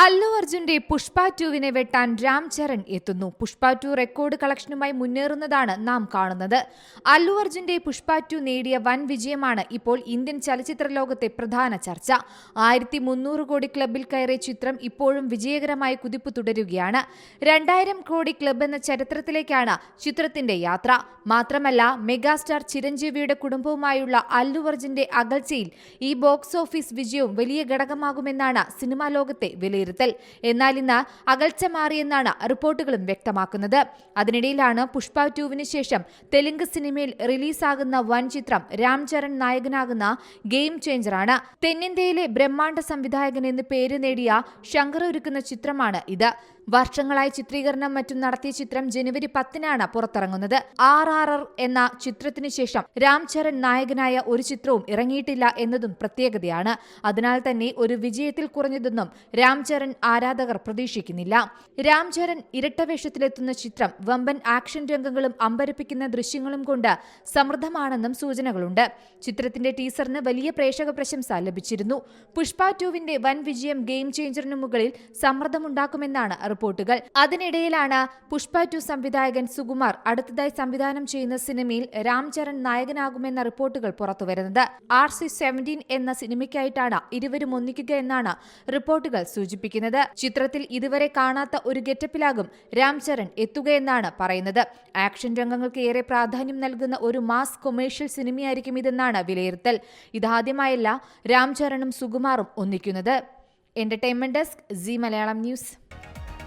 അല്ലു അർജുന്റെ പുഷ്പ ടുവിനെ വെട്ടാൻ രാം ചരൺ എത്തുന്നു. പുഷ്പ ടു റെക്കോർഡ് കളക്ഷനുമായി മുന്നേറുന്നതാണ് നാം കാണുന്നത്. അല്ലു അർജുന്റെ പുഷ്പ ടു നേടിയ വൻ വിജയമാണ് ഇപ്പോൾ ഇന്ത്യൻ ചലച്ചിത്ര ലോകത്തെ പ്രധാന ചർച്ച. ആയിരത്തി മുന്നൂറ് കോടി ക്ലബിൽ കയറിയ ചിത്രം ഇപ്പോഴും വിജയകരമായ കുതിപ്പ് തുടരുകയാണ്. രണ്ടായിരം കോടി ക്ലബ് എന്ന ചരിത്രത്തിലേക്കാണ് ചിത്രത്തിന്റെ യാത്ര. മാത്രമല്ല മെഗാസ്റ്റാർ ചിരഞ്ജീവിയുടെ കുടുംബവുമായുള്ള അല്ലു അർജുന്റെ അകൽച്ചയിൽ ഈ ബോക്സ് ഓഫീസ് വിജയവും വലിയ ഘടകമാകുമെന്നാണ് സിനിമാ ലോകത്തെ വിലയിരുത്തൽ. എന്നാൽ ഇന്ന് അകൽച്ച മാറിയെന്നാണ് റിപ്പോർട്ടുകളും വ്യക്തമാക്കുന്നത്. അതിനിടയിലാണ് പുഷ്പ ടുവിന് ശേഷം തെലുങ്ക് സിനിമയിൽ റിലീസാകുന്ന വൻ ചിത്രം രാം ചരൺ നായകനാകുന്ന ഗെയിം ചേഞ്ചറാണ്. തെന്നിന്ത്യയിലെ ബ്രഹ്മാണ്ഡ സംവിധായകൻ എന്ന് പേര് നേടിയ ശങ്കർ ഒരുക്കുന്ന ചിത്രമാണ് ഇത്. വർഷങ്ങളായി ചിത്രീകരണം മറ്റും നടത്തിയ ചിത്രം ജനുവരി പത്തിനാണ് പുറത്തിറങ്ങുന്നത്. ആർ ആർ ആർ എന്ന ചിത്രത്തിനു ശേഷം രാം ചരൺ നായകനായ ഒരു ചിത്രവും ഇറങ്ങിയിട്ടില്ല എന്നതും പ്രത്യേകതയാണ്. അതിനാൽ തന്നെ ഒരു വിജയത്തിൽ കുറഞ്ഞതെന്നും രാം ചരൺ ആരാധകർ പ്രതീക്ഷിക്കുന്നില്ല. രാം ചരൺ ഇരട്ടവേഷത്തിലെത്തുന്ന ചിത്രം വമ്പൻ ആക്ഷൻ രംഗങ്ങളും അമ്പരപ്പിക്കുന്ന ദൃശ്യങ്ങളും കൊണ്ട് സമൃദ്ധമാണെന്നും സൂചനകളുണ്ട്. ചിത്രത്തിന്റെ ടീസറിന് വലിയ പ്രേക്ഷക പ്രശംസ ലഭിച്ചിരുന്നു. പുഷ്പ ടുവിന്റെ വൻ വിജയം ഗെയിം ചേഞ്ചറിന് മുകളിൽ സമ്മർദ്ദമുണ്ടാക്കുമെന്നാണ് റിപ്പോർട്ടുകൾ. അതിനിടയിലാണ് പുഷ്പ ടു സംവിധായകൻ സുകുമാർ അടുത്തതായി സംവിധാനം ചെയ്യുന്ന സിനിമയിൽ രാംചരൺ നായകനാകുമെന്ന റിപ്പോർട്ടുകൾ പുറത്തുവരുന്നത്. ആർ സി സെവന്റീൻ എന്ന സിനിമയ്ക്കായിട്ടാണ് ഇരുവരും ഒന്നിക്കുക എന്നാണ് റിപ്പോർട്ടുകൾ സൂചിപ്പിക്കുന്നത്. ചിത്രത്തിൽ ഇതുവരെ കാണാത്ത ഒരു ഗെറ്റപ്പിലാകും രാംചരൺ എത്തുകയെന്നാണ് പറയുന്നത്. ആക്ഷൻ രംഗങ്ങൾക്ക് ഏറെ പ്രാധാന്യം നൽകുന്ന ഒരു മാസ് കൊമേഴ്ഷ്യൽ സിനിമയായിരിക്കും ഇതെന്നാണ് വിലയിരുത്തൽ. ഇതാദ്യമായല്ല രാംചരണും സുകുമാറും ഒന്നിക്കുന്നത്. Entertainment desk Zee Malayalam news.